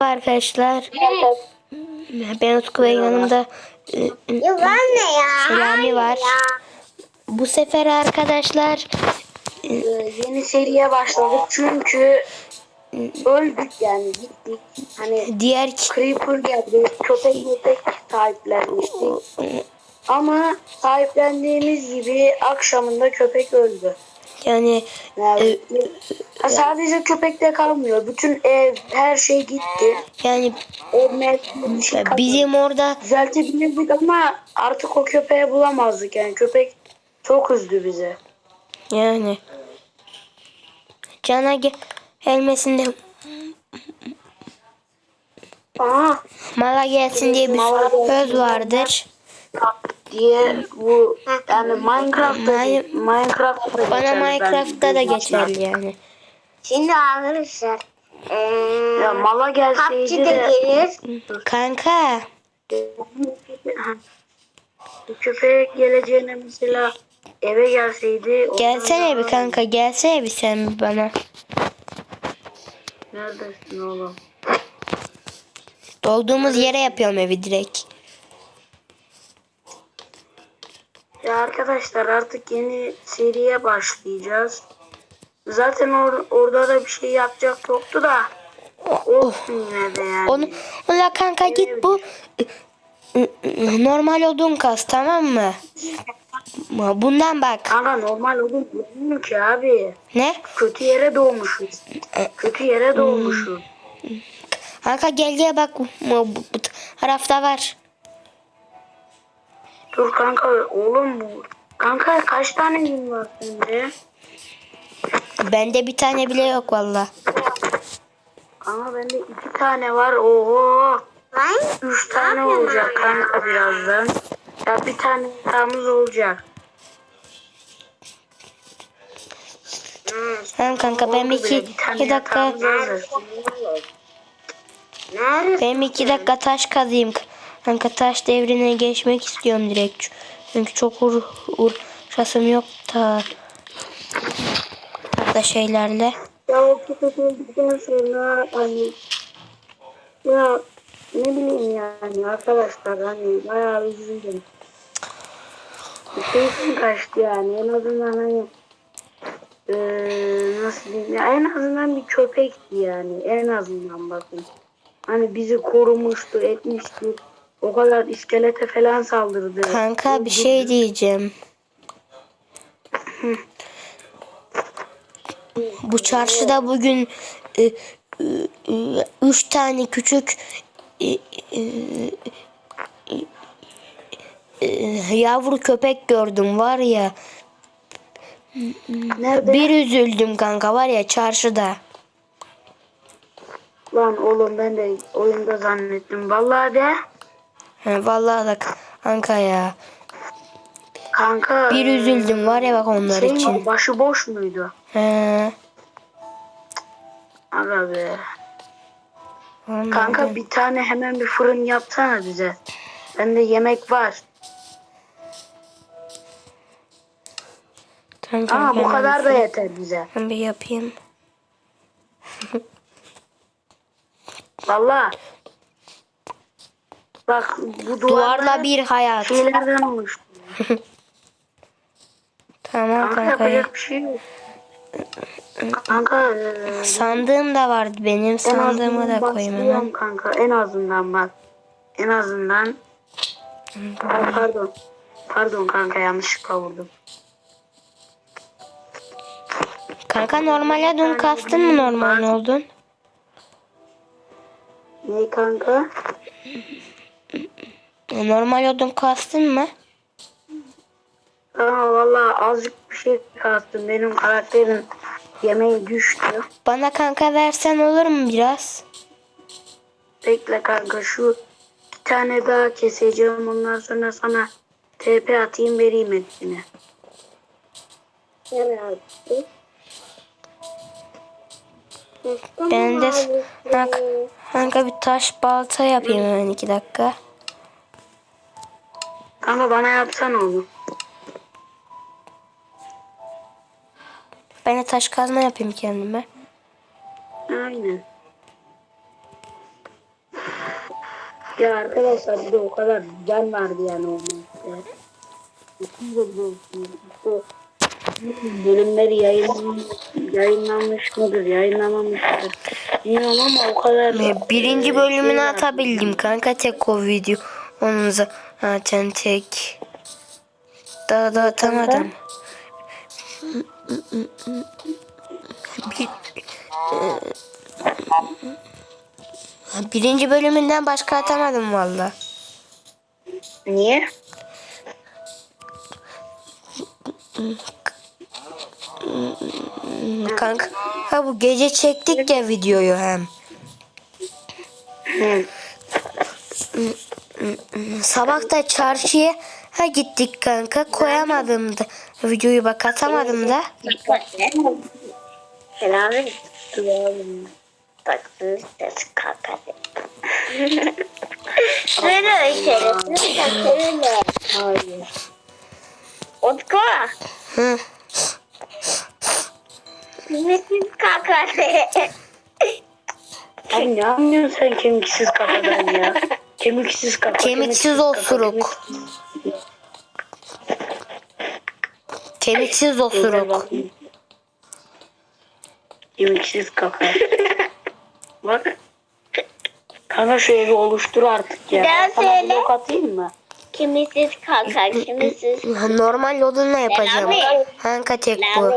arkadaşlar. Ben Utku ve yanımda e, e, Yılan ne ya? Selami var. Bu sefer arkadaşlar Ee, yeni seriye başladık çünkü öldük yani gittik. Hani diğer Creeper geldi, köpek köpek sahiplenmiştik. Ama sahiplendiğimiz gibi akşamında köpek öldü. Yani Yani, ha, sadece köpekte kalmıyor. Bütün ev, her şey gitti. yani Ev şey bizim orada Düzeltebilirdik ama artık o köpeği bulamazdık yani. Köpek çok üzdü bizi. yani cana ge- gelmesinde Aha mala gelsin diye bir söz vardır. Diye bu yani Minecraft'ta Min- Minecraft'ta Bana geçerli Minecraft'ta da bence. geçerli yani. Şimdi arkadaşlar. Eee Ya mala gelseydi de de gelir. Kanka köpek geleceğine mesela eve gelseydi gelsene bir kanka gelsene bir sen bir bana. Neredesin oğlum? Dolduğumuz yere yapıyorum evi direkt. Ya arkadaşlar artık yeni seriye başlayacağız. Zaten or- orada da bir şey yapacak yoktu da olsun yine de yani. Onu, ona kanka git bu normal odun kas tamam mı? Bundan bak. Kanka normal olur mu ki abi? Ne? Kötü yere doğmuşuz. Kötü yere doğmuşuz. Kanka gel gel bak bu, bu, bu tarafta var. Dur kanka oğlum bu. Kanka kaç tane gün var sende? Bende bir tane bile yok valla. Kanka bende iki tane var. Oho. Üç tane olacak kanka birazdan. Ya bir tane yatağımız olacak. Tamam kanka ben Oldu iki, iki dakika. Nerede? ben iki dakika taş kazayım. Kanka taş devrine geçmek istiyorum direkt. Çünkü çok uğra uğraşasım yok da da şeylerle. Ya o öldükten sonra hani ya ne bileyim yani arkadaşlar hani bayağı üzüldüm. Keyfim kaçtı yani en azından hani eee nasıl diyeyim ya en azından bir köpekti yani en azından bakın. Hani bizi korumuştu etmişti. O kadar iskelete falan saldırdı. Kanka bir şey diyeceğim. Bu çarşıda bugün e, e, e, üç tane küçük e, e, e, yavru köpek gördüm var ya. Nerede? Bir üzüldüm kanka var ya çarşıda. Lan oğlum ben de oyunda zannettim. Vallahi de He, vallahi da kanka ya. kanka Bir üzüldüm var ya bak onlar şey mi, için. başı boş muydu? He. Aga be. Anladım. Kanka bir tane hemen bir fırın yapsana bize. Bende yemek var. Tamam, Ama kanka, bu kadar da yeter bize. Ben bir yapayım. Valla. Bak bu Duvarla bir hayat. şeylerden oluştu. Tamam Kanka kanka. yapacak bir şey yok. Kanka Sandığım da vardı benim. en Sandığımı da koyayım kanka. En azından bak. En azından. Ay, pardon. Pardon kanka yanlışlıkla vurdum. Kanka normale dün kastın mı normal oldun? Ne kanka? Normal oldun kastın mı? Aa, valla azıcık bir şey kastım. Benim karakterim yemeği düştü. Bana kanka versen olur mu biraz? Bekle kanka şu bir tane daha keseceğim. Ondan sonra sana TP atayım vereyim hepsini. Ben de kanka, kanka bir taş balta yapayım hemen iki dakika. Kanka bana yapsana onu. Ben de taş kazma yapayım kendime. Aynen. Ya arkadaşlar bir de o kadar güzel vardı yani o maçta. Bölümleri yayınlanmış, yayınlanmış mıdır, yayınlamamış mıdır bilmiyorum ama o kadar... Birinci bölümünü şey atabildim kanka tek o video. Onun zaten tek. Daha da atamadım. Bir, birinci bölümünden başka atamadım valla. Niye? Kanka ha bu gece çektik ya videoyu hem. Hı. Sabah da çarşıya ha gittik kanka koyamadım da videoyu bak atamadım da. Selamün. Selam. Taksız ses kakası. Söyle şerefsiz söyle. Hayır. Utku. Hı. Kıymetsiz kakası. Abi ne anlıyorsun sen kemiksiz kafadan ya? Kemiksiz kafa. Kemiksiz osuruk. Kemiksiz osuruk. Kemiksiz kafa. Bak. Kanka şu evi oluştur artık ya. Ben sana söyle. blok atayım mı? Kimitsiz kaka, kimitsiz Normal odunla yapacağım. Selami. Kanka tek bu.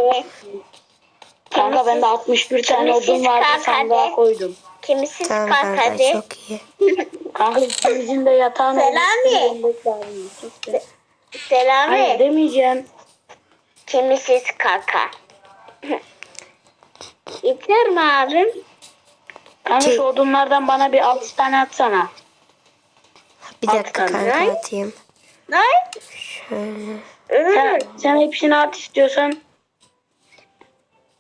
Kanka bende 61 tane Kemiksiz odun vardı kanka sandığa de. koydum. Kimitsiz Tamam kaka kanka de. çok iyi. Kanka ikimizin de yatağını Selami. lazım. Hayır Selami. demeyeceğim. Kimitsiz kaka. İpler mi abim? Kanka şu odunlardan bana bir 6 tane atsana. Bir dakika Alt kanka kanka. atayım. Ne? Şöyle. Sen, sen hepsini at istiyorsan.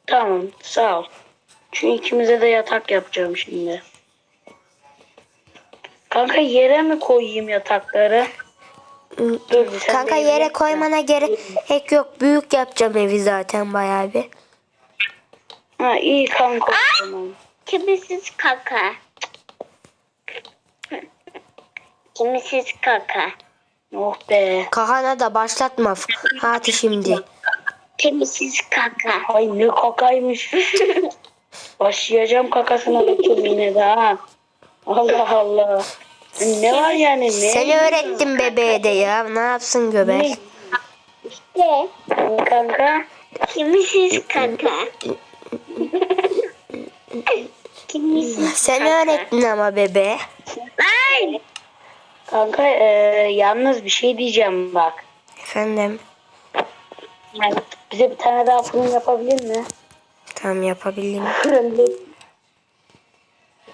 Tamam sağ ol. Çünkü ikimize de yatak yapacağım şimdi. Kanka yere mi koyayım yatakları? Dur, Kanka yere yap koymana gerek yok. Büyük yapacağım evi zaten bayağı bir. Ha iyi kanka o zaman. Kimitsiz kaka. Kimitsiz kaka. Oh be. Kahana da başlatma. Hadi şimdi. Kimitsiz kaka. Ay ne kakaymış. Başlayacağım kakasına bakayım yine de ha. Allah Allah. Ne var yani ne? Seni öğrettim bebeğe de ya. Ne yapsın göbek? İşte Kanka. kimitsiz kaka. Kimitsiz Sen öğrettin ama bebe. Ay! Kanka e, yalnız bir şey diyeceğim bak. Efendim. Yani bize bir tane daha fırın yapabilir mi? Tamam yapabildim. Fırın.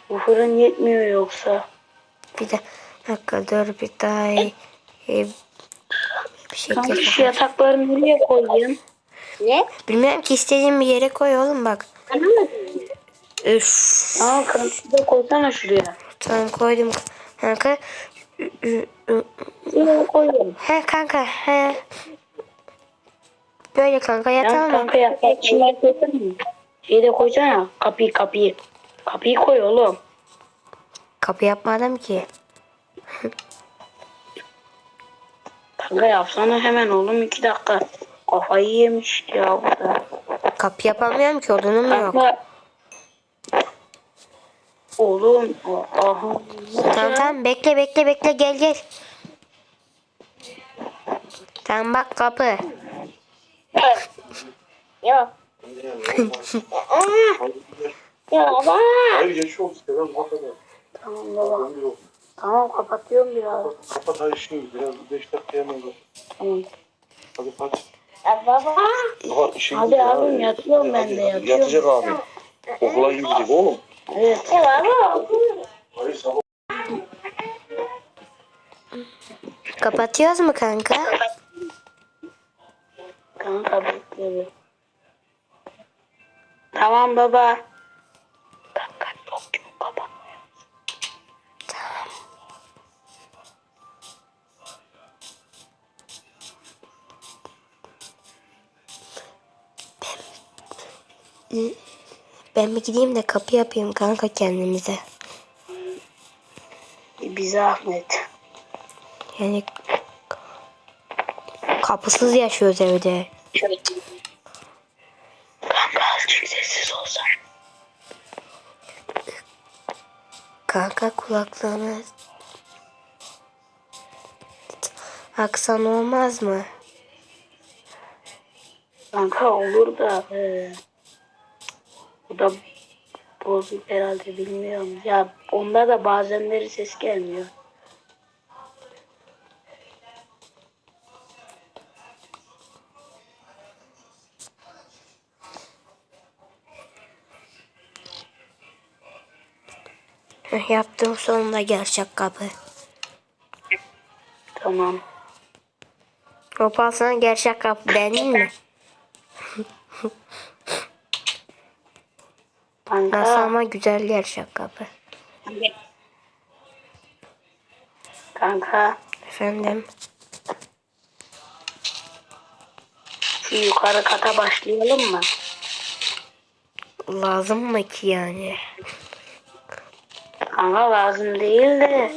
Bu fırın yetmiyor yoksa. Bir de dakika dur bir daha iyi. iyi bir şey Kanka şu yatakları nereye koyayım? Ne? Bilmiyorum ki istediğin bir yere koy oğlum bak. Anlamadım. Üf. Aa kanka da koysana şuraya. Tamam koydum. Kanka. Koyayım. He kanka he. Böyle kanka Ya yatalım mı? kanka koysana. Şeyi de koysana. Kapıyı kapıyı. Kapıyı koy oğlum. Kapı yapmadım ki. Kanka yapsana hemen oğlum iki dakika. Kafayı yemiş ya bu da. Kapı yapamıyorum ki odunum yok. Kanka. Oğlum. Aha. Tamam tamam bekle bekle bekle gel gel. Tamam bak kapı. Yok. Ya baba. Hayır geç oldu. Kadar. Tamam baba. Tamam kapatıyorum biraz. Kapat hadi işini. Biraz 5 dakika hemen dur. Tamam. Hadi kaç. Ya baba. Kapat işini. Hadi abim yatıyorum ben de yatıyorum. Yatacak abi. Okula gidecek oğlum. Evet. Ya baba. Hayır sabah. Kapatıyoruz mu kanka? Kanka bekliyorum. Tamam baba. Kanka yok yok kapat. Ben bir gideyim de kapı yapayım kanka kendimize. Bir zahmet. Yani kapısız yaşıyoruz evde. Kanka Kanka kulaklarını aksan olmaz mı? Kanka olur da e, bu da bozuk herhalde bilmiyorum. Ya onda da bazenleri ses gelmiyor. Heh, Yaptım sonunda gerçek kapı. Tamam. Opal sana gerçek kapı beğendin mi? Nasıl Kanka, ama güzel gerçek kapı. kanka Efendim. şu yukarı kata başlayalım mı? Lazım mı ki yani? Kanka lazım değil de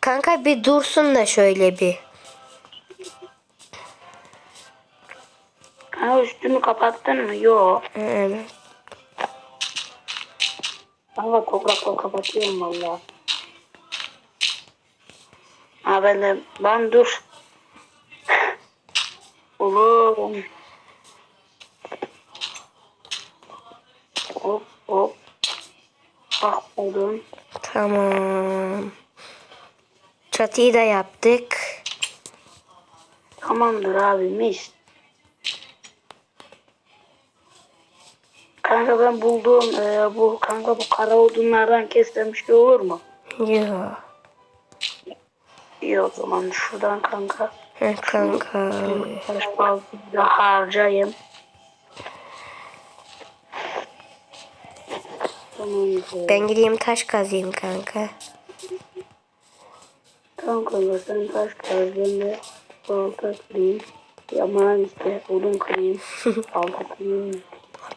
Kanka bir dursun da şöyle bir. kanka üstünü kapattın mı? Yok. Evet. Kanka toprakla kapatıyorum valla. Ha ben de ben dur. Oğlum. Hop hop. Bak oğlum. Tamam. Çatıyı da yaptık. Tamamdır abi mis. Kanka ben bulduğum e, bu kanka bu kara odunlardan kestirmiş de olur mu? Yok. İyi o zaman şuradan kanka. Heh, kanka. Da harcayayım. Ben gideyim taş kazayım kanka. Kanka sen taş kaz ben de balta kırayım. Yaman işte odun kırayım. balta kırayım.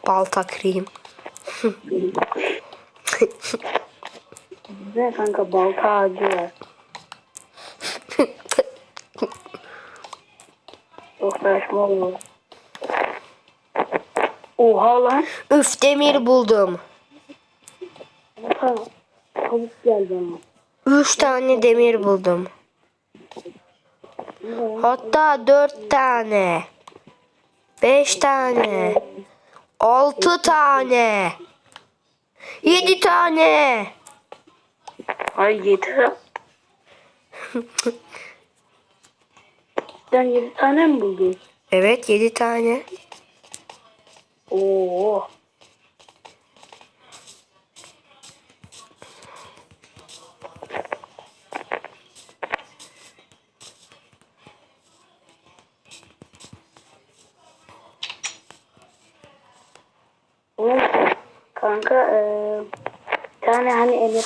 Balta kırayım. Ne kanka balta ağacı var. Çok saçma olur. Oha lan. Üf demir buldum. Tavuk geldi ama. Üç tane demir buldum. Hatta dört tane. Beş tane. Altı tane. Yedi tane. Ay yeter. Sen yedi tane mi buldun? Evet yedi tane. Oo.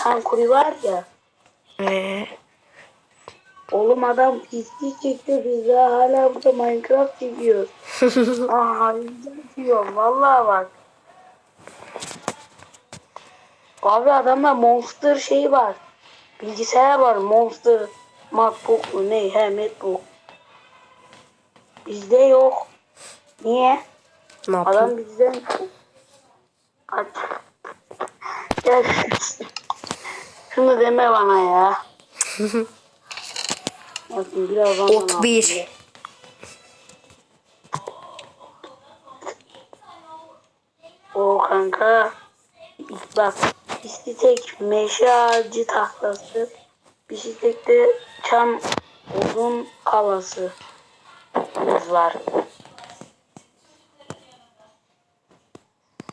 Emirhan Kuri var ya. Ee, Oğlum adam pislik çekti biz hala burada Minecraft çekiyoruz. Aa harbiden diyorum vallahi bak. Abi adamda Monster şeyi var. Bilgisayar var Monster MacBook mu ne he MacBook. Bizde yok. Niye? ne yapayım? Adam bizden Aç. Gel. Şunu deme bana ya. Bakın birazdan Ok bir. O kanka bak istek meşe ağacı tahtası bisiklette çam odun kalası var.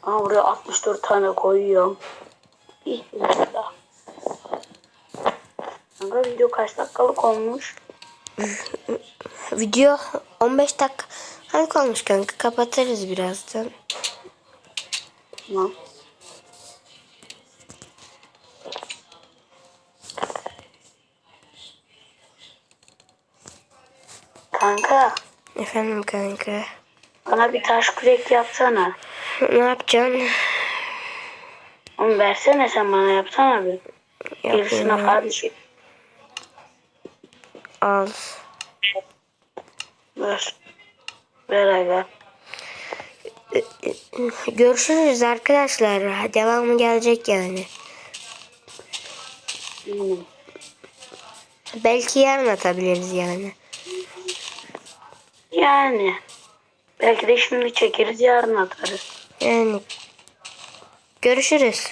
Ama buraya 64 tane koyuyorum. Kanka video kaç dakikalık olmuş? Video 15 dakika Halk olmuş kanka kapatırız birazdan. Tamam. Kanka Efendim kanka. bana bir taş kürek yapsana. Ne yapacaksın? Onu versene sen bana yapsana bir. Gerisine kardeşim. Al. Ver. Ver aga. Görüşürüz arkadaşlar. Devamı gelecek yani. Hmm. Belki yarın atabiliriz yani. Yani. Belki de şimdi çekeriz yarın atarız. Yani görüşürüz.